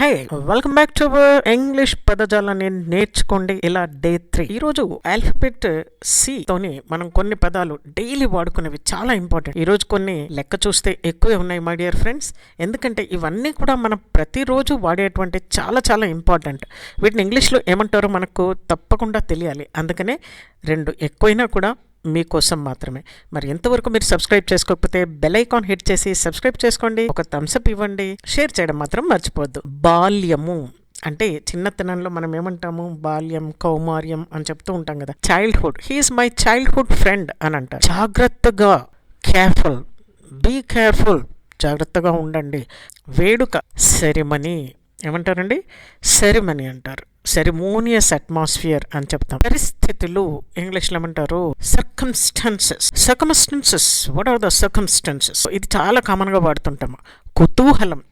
Hey welcome back to English పదజాలాన్ని నేర్చుకోండి. ఇలా డే త్రీ ఈరోజు ఆల్ఫబెట్ సి తోని మనం కొన్ని పదాలు డైలీ వాడుకునేవి చాలా ఇంపార్టెంట్ ఈరోజు కొన్ని లెక్క చూస్తే ఎక్కువే ఉన్నాయి మై డియర్ ఫ్రెండ్స్ ఎందుకంటే ఇవన్నీ కూడా మనం ప్రతిరోజు వాడేటువంటి చాలా చాలా ఇంపార్టెంట్ వీటిని ఇంగ్లీష్లో ఏమంటారో మనకు తప్పకుండా తెలియాలి. అందుకనే రెండు ఎక్కువైనా కూడా మీకోసం మాత్రమే. మరి ఎంతవరకు మీరు సబ్స్క్రైబ్ చేసుకోకపోతే బెల్ ఐకాన్ హిట్ చేసి సబ్స్క్రైబ్ చేసుకోండి. ఒక థమ్స్అప్ ఇవ్వండి. షేర్ చేయడం మాత్రం మర్చిపోవద్దు. బాల్యము అంటే చిన్నతనంలో మనం ఏమంటాము? బాల్యం కౌమార్యం అని చెప్తూ ఉంటాం కదా. Childhood he's my childhood friend అని అంటారు. జాగ్రత్తగా కేర్ఫుల్ బీ కేర్ఫుల్ జాగ్రత్తగా ఉండండి. వేడుక సెరిమనీ ఏమంటారండి? సెరిమనీ అంటారు. సెరిమోనియస్ అట్మాస్ఫియర్ అని చెప్తాం. పరిస్థితులు ఇంగ్లీష్లో ఏమంటారు? Circumstances circumstances what are the circumstances ఇది చాలా కామన్గా వాడుతుంటాము. కుతూహలం.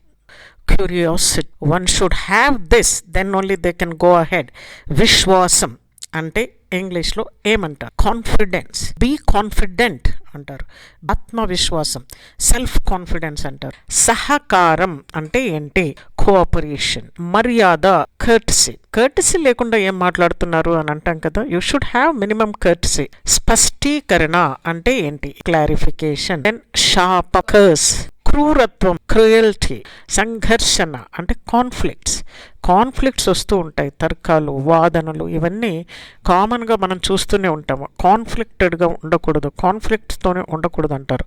Curiosity one should have this then only they can go ahead విశ్వాసం అంటే ఇంగ్లీష్లో ఏమంటారు? కాన్ఫిడెన్స్ బీ కాన్ఫిడెంట్ అంటారు. ఆత్మవిశ్వాసం సెల్ఫ్ కాన్ఫిడెన్స్ అంటారు. సహకారం అంటే ఏంటి? కోఆపరేషన్ మర్యాద కర్టసీ కర్టసీ లేకుండా ఏం మాట్లాడుతున్నారు అని అంటాం కదా you should have minimum courtesy స్పష్టీకరణ అంటే ఏంటి? క్లారిఫికేషన్ దెన్ షాప్ కర్స్ క్రూరత్వం క్రుయల్టీ సంఘర్షణ అంటే కాన్ఫ్లిక్ట్స్ కాన్ఫ్లిక్ట్స్ వస్తూ ఉంటాయి తర్కాలు వాదనలు ఇవన్నీ కామన్గా మనం చూస్తూనే ఉంటాము. కాన్ఫ్లిక్టెడ్గా ఉండకూడదు. కాన్ఫ్లిక్ట్స్తోనే ఉండకూడదు అంటారు.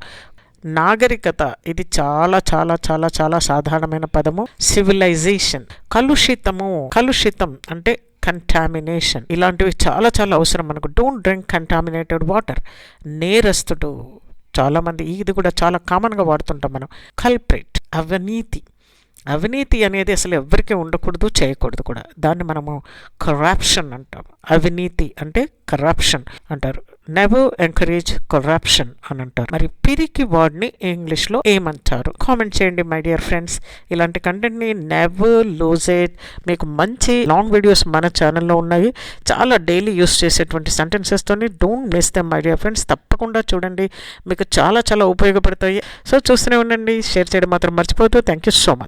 నాగరికత ఇది చాలా చాలా చాలా చాలా సాధారణమైన పదము. సివిలైజేషన్ కలుషితము. కలుషితం అంటే కంటామినేషన్ ఇలాంటివి చాలా చాలా అవసరం మనకు. డోంట్ డ్రింక్ కంటామినేటెడ్ వాటర్ నేరస్తుడు. చాలామంది ఇది కూడా చాలా కామన్గా వాడుతుంటాం మనం. కల్ప్రేట్ అవినీతి. అవినీతి అనేది అసలు ఎవరికీ ఉండకూడదు చేయకూడదు కూడా. దాన్ని మనము కరప్షన్ అంటాం. అవినీతి అంటే కరప్షన్ అంటారు. నెవర్ ఎంకరేజ్ కరప్షన్ అని అంటారు. మరి పిరికి వర్డ్ని ఇంగ్లీష్లో ఏమంటారు? కామెంట్ చేయండి మై డియర్ ఫ్రెండ్స్ ఇలాంటి కంటెంట్ని నెవర్ లూజ్ ఇట్ మీకు మంచి లాంగ్ వీడియోస్ మన ఛానల్లో ఉన్నాయి. చాలా డైలీ యూస్ చేసేటువంటి సెంటెన్సెస్తోని don't miss them my dear friends తప్పకుండా చూడండి. మీకు చాలా చాలా ఉపయోగపడతాయి. సో చూస్తూనే ఉండండి. షేర్ చేయడం మాత్రం మర్చిపోతూ థ్యాంక్ యూ సో మచ్